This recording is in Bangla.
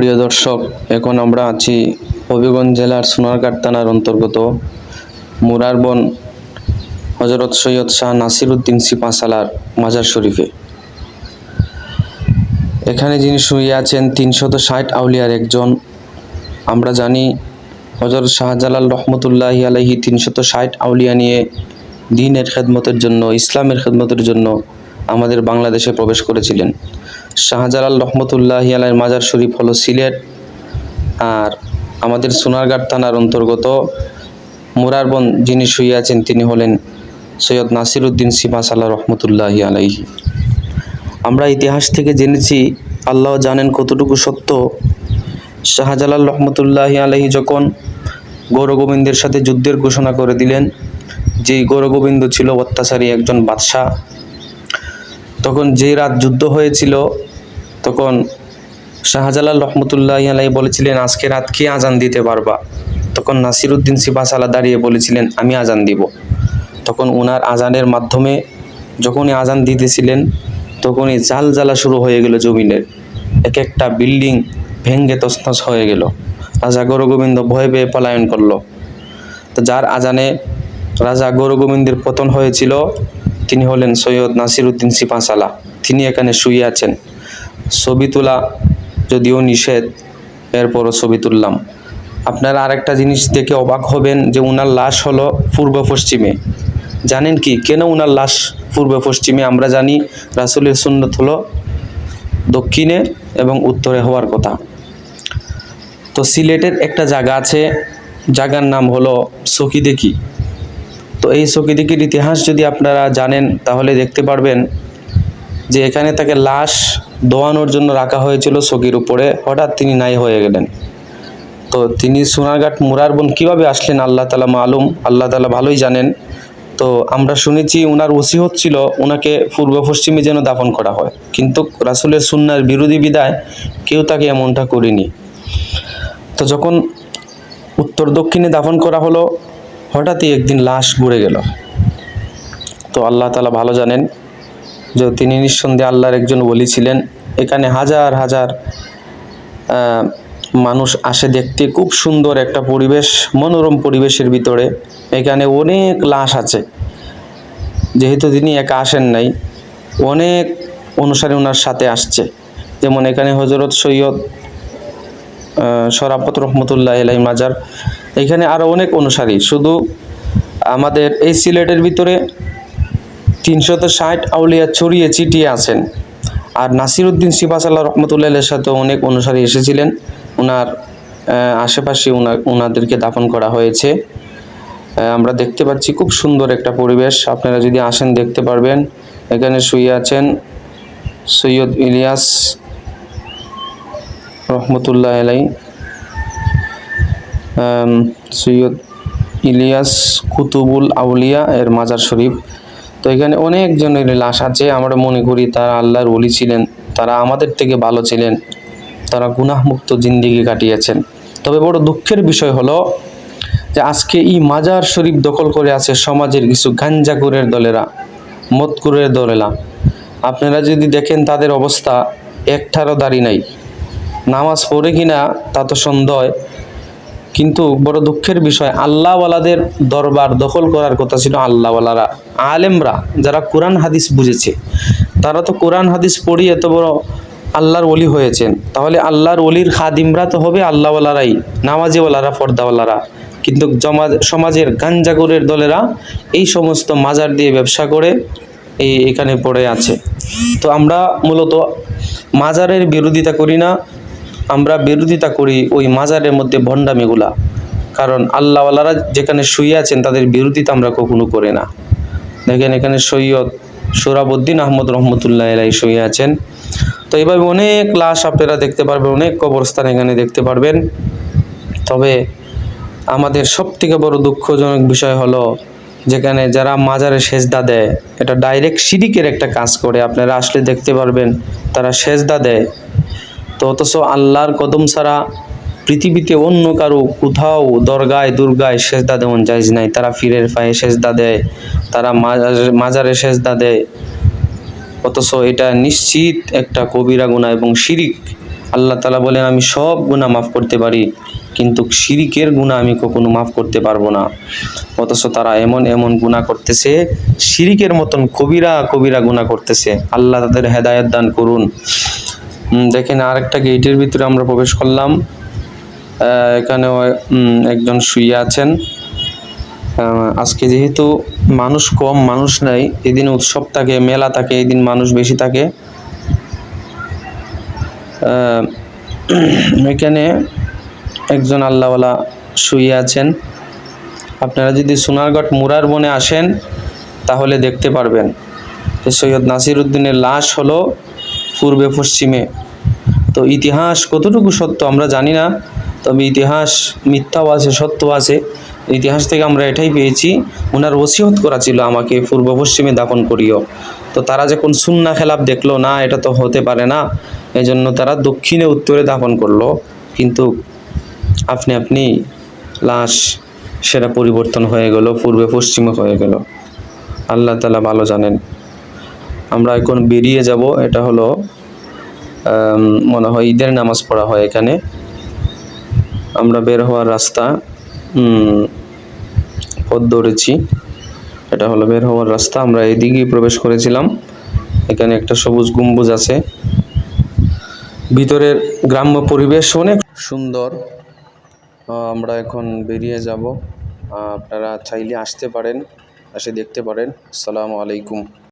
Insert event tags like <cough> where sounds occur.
প্রিয় দর্শক, এখন আমরা আছি হবিগঞ্জ জেলার সোনারঘাট থানার অন্তর্গত মুরারবন হজরত সৈয়দ শাহ নাসিরুদ্দিন সিপাসালার মাজার শরীফে। এখানে যিনি শুয়ে আছেন, তিনশত ষাট আউলিয়ার একজন। আমরা জানি হজরত শাহজালাল রহমতুল্লাহি আলহি তিনশত ষাট আউলিয়া নিয়ে দিনের খেদমতের জন্য, ইসলামের খেদমতের জন্য আমাদের বাংলাদেশে প্রবেশ করেছিলেন। শাহজালাল রহমতুল্লাহি আলাইয়ের মাজার শরীফ হলো সিলেট। আর আমাদের সোনারঘাট থানার অন্তর্গত মুরারবন যিনি শুয়ে আছেন, তিনি হলেন সৈয়দ নাসির নাসিরুদ্দিন সিপাসাল্লাহ রহমতুল্লাহ আলাইহি। আমরা ইতিহাস থেকে জেনেছি, আল্লাহ জানেন কতটুকু সত্য। শাহজালাল রহমতুল্লাহি আলহি যখন গৌরগোবিন্দের সাথে যুদ্ধের ঘোষণা করে দিলেন, যেই গৌরগোবিন্দ ছিল অত্যাচারী একজন বাদশাহ, তখন যেই রাত যুদ্ধ হয়েছিল তখন শাহজালাল রহমতুল্লাহ আলাই বলেছিলেন, আজকে রাত কে আজান দিতে পারবা? তখন নাসিরুদ্দিন সিপাসালা দাঁড়িয়ে বলেছিলেন, আমি আজান দিব। তখন ওনার আজানের মাধ্যমে যখনই আজান দিতেছিলেন, তখনই জাল জ্বালা শুরু হয়ে গেল জমিনের। এক একটা বিল্ডিং ভেঙ্গে তছনছ হয়ে গেল। রাজা গৌরগোবিন্দ ভয়ে পেয়ে পলায়ন করল। তো যার আজানে রাজা গৌরগোবিন্দের পতন হয়েছিল, তিনি হলেন সৈয়দ নাসিরুদ্দিন সিপাসালা। তিনি এখানে শুয়ে আছেন। ছবি তোলা যদিও নিষেধ, এরপরও ছবি তুললাম। আপনারা আরেকটা জিনিস দেখে অবাক হবেন যে উনার লাশ হলো পূর্ব পশ্চিমে। জানেন কি? কেন উনার লাশ পূর্ব পশ্চিমে? আমরা জানি রাসুলের সুন্নত হলো দক্ষিণে এবং উত্তরে হওয়ার কথা। তো সিলেটের একটা জায়গা আছে, জায়গার নাম হলো সকিদেকি তো এই সকিদিকির ইতিহাস যদি আপনারা জানেন, তাহলে দেখতে পারবেন যে এখানে তাকে লাশ দোয়ানোর জন্য রাখা হয়েছিল সকির উপরে। হঠাৎ তিনি নাই হয়ে গেলেন। তো তিনি সোনারঘাট মুরার বোন কীভাবে আসলেন আল্লাহ তালা মালুম, আল্লাহ তালা ভালোই জানেন। তো আমরা শুনেছি ওনার ওসিহত ছিল ওনাকে পূর্ব পশ্চিমে যেন দাফন করা হয়। কিন্তু রাসুলের সুন্নার বিরোধী বিদায় কেউ তাকে এমনটা করেনি। তো যখন উত্তর দক্ষিণে দাফন করা হলো, হঠাৎই একদিন লাশ ঘুরে গেল। তো আল্লাহ তালা ভালো জানেন যে তিনি নিঃসন্দেহে আল্লাহর একজন বলি ছিলেন। এখানে হাজার হাজার মানুষ আসে দেখতে। খুব সুন্দর একটা পরিবেশ মনোরম পরিবেশের ভিতরে। এখানে অনেক লাশ আছে। যেহেতু তিনি একা আসেন নাই অনেক অনুসারী ওনার সাথে আসছে। যেমন এখানে হজরত সৈয়দ আহ, শরাফত রহমতুল্লাহ এলাই মাজার। এখানে আরও অনেক অনুসারী। শুধু আমাদের এই সিলেটের ভিতরে তিনশত ষাট আউলিয়া ছড়িয়ে ছিটিয়ে আছেন। আর নাসিরুদ্দিন সিপাসাল্লাহ রহমতুল্লাহ এর সাথে অনেক অনুসারী এসেছিলেন। ওনার আশেপাশে ওনার ওনাদেরকে দাফন করা হয়েছে। আমরা দেখতে পাচ্ছি খুব সুন্দর একটা পরিবেশ। আপনারা যদি আসেন দেখতে পারবেন। এখানে শুয়ে আছেন সৈয়দ ইলিয়াস রহমতুল্লাহ আলাই সৈয়দ ইলিয়াস কুতুবুল আউলিয়া এর মাজার শরীফ। তো এখানে অনেকজনের লাশ আছে। আমরা মনে করি তারা আল্লাহর ওলি ছিলেন, তারা আমাদের থেকে ভালো ছিলেন, তারা গুনাহমুক্ত জিন্দিগি কাটিয়েছেন। তবে বড় দুঃখের বিষয় হলো যে আজকে এই মাজার শরীফ দখল করে আছে সমাজের কিছু গাঞ্জাকুরের দলেরা মতকুরের দলেরা। আপনারা যদি দেখেন তাদের অবস্থা, একটারও দাড়ি নাই। নামাজ পড়ে কিনা তা তো সন্দেহ কিন্তু বড় দুঃখের বিষয়, আল্লাহওয়ালাদের দরবার দখল করার কথা ছিল আল্লাহওয়ালারা। আলেমরা যারা কোরআন হাদিস বুঝেছে, তারা তো কোরআন হাদিস পড়ি এত বড় আল্লাহর ওলি হয়েছেন। তাহলে আল্লাহর ওলির খাদিমরা তো হবে আল্লাহওয়ালারাই, নামাজিওয়ালারা পর্দাওয়ালারা কিন্তু জমা সমাজের গাঞ্জাগরের দলেরা এই সমস্ত মাজার দিয়ে ব্যবসা করে এই এখানে পড়ে আছে। তো আমরা মূলত মাজারের বিরোধিতা করি না আমরা বিরোধিতা করি ওই মাজারের মধ্যে ভণ্ডামিগুলা। কারণ আল্লাহওয়ালারা যেখানে শুয়ে আছেন তাদের বিরোধিতা আমরা কখনো করি না। দেখেন এখানে সৈয়দ সোরাবুদ্দিন আহমদ রহমতুল্লাহ এলাই শুয়ে আছেন। তো এইভাবে অনেক লাশ আপনারা দেখতে পারবেন, অনেক কবরস্থান এখানে দেখতে পারবেন। তবে আমাদের সব থেকে বড় দুঃখজনক বিষয় হলো, যেখানে যারা মাজারে সেজদা দেয়, এটা ডাইরেক্ট সিরিকের একটা কাজ করে। আপনারা আসলে দেখতে পারবেন, তারা সেজদা দেয়। তো অথচ আল্লাহর কদম ছাড়া পৃথিবীতে অন্য কারও কোথাও দরগায়, দুর্গায় সেজদা দেওয়ান যাইজ নাই। তারা ফিরের পায়ে সেজদা দেয়, তারা মাজারে সেজদা দেয়। অথচ এটা নিশ্চিত একটা কবিরা গুণা এবং শিরিক। আল্লাহ তালা বলেন, আমি সব গুণা মাফ করতে পারি, কিন্তু শিরিকের গুণা আমি কখনো মাফ করতে পারব না। অথচ তারা এমন এমন গুণা করতেছে, শিরিকের মতন কবিরা কবিরা গুণা করতেছে। আল্লাহ তাদের হেদায়ত দান করুন। দেখেন, আরেকটা গেটের ভিতরে আমরা প্রবেশ করলাম। এখানেও একজন শুয়ে আছেন। আজকে যেহেতু মানুষ কম, মানুষ নাই, এদিন উৎসব থাকে, মেলা থাকে, এদিন মানুষ বেশি থাকে। <clears throat> এখানে একজন আল্লাহওয়ালা শুয়ে আছেন। আপনারা যদি সোনারগড় মুরার বনে আসেন, তাহলে দেখতে পারবেন। সৈয়দ নাসির উদ্দিনের লাশ হলো পূর্বে, পশ্চিমে। তো ইতিহাস কতটুকু সত্য আমরা জানি না, তবে ইতিহাস মিথ্যাও আছে সত্য আছে। ইতিহাস থেকে আমরা এটাই পেয়েছি ওনার ওসিয়ত করা ছিল আমাকে, পূর্ব, পশ্চিমে দাফন করিও। তো তারা যখন সুন্না খেলাপ দেখল, না, এটা তো হতে পারে না। এজন্য তারা দক্ষিণে, উত্তরে দাফন করল। কিন্তু আপনি আপনি, লাশ সেটা পরিবর্তন হয়ে গেল, পূর্বে, পশ্চিমে হয়ে গেল। আল্লাহ তালা ভালো জানেন। আমরা এখন বেরিয়ে যাব, এটা হলো মনে হয় ঈদের নামাজ পড়া হয় এখানে। আমরা বের হওয়ার রাস্তা পথ ধরেছি। এটা হলো বের হওয়ার রাস্তা, আমরা এদিকেই প্রবেশ করেছিলাম। এখানে একটা সবুজ গম্বুজ আছে। ভিতরের গ্রাম্য পরিবেশ অনেক সুন্দর। আমরা এখন বেরিয়ে যাব। আপনারা চাইলে আসতে পারেন, এসে দেখতে পারেন। আসসালামু আলাইকুম।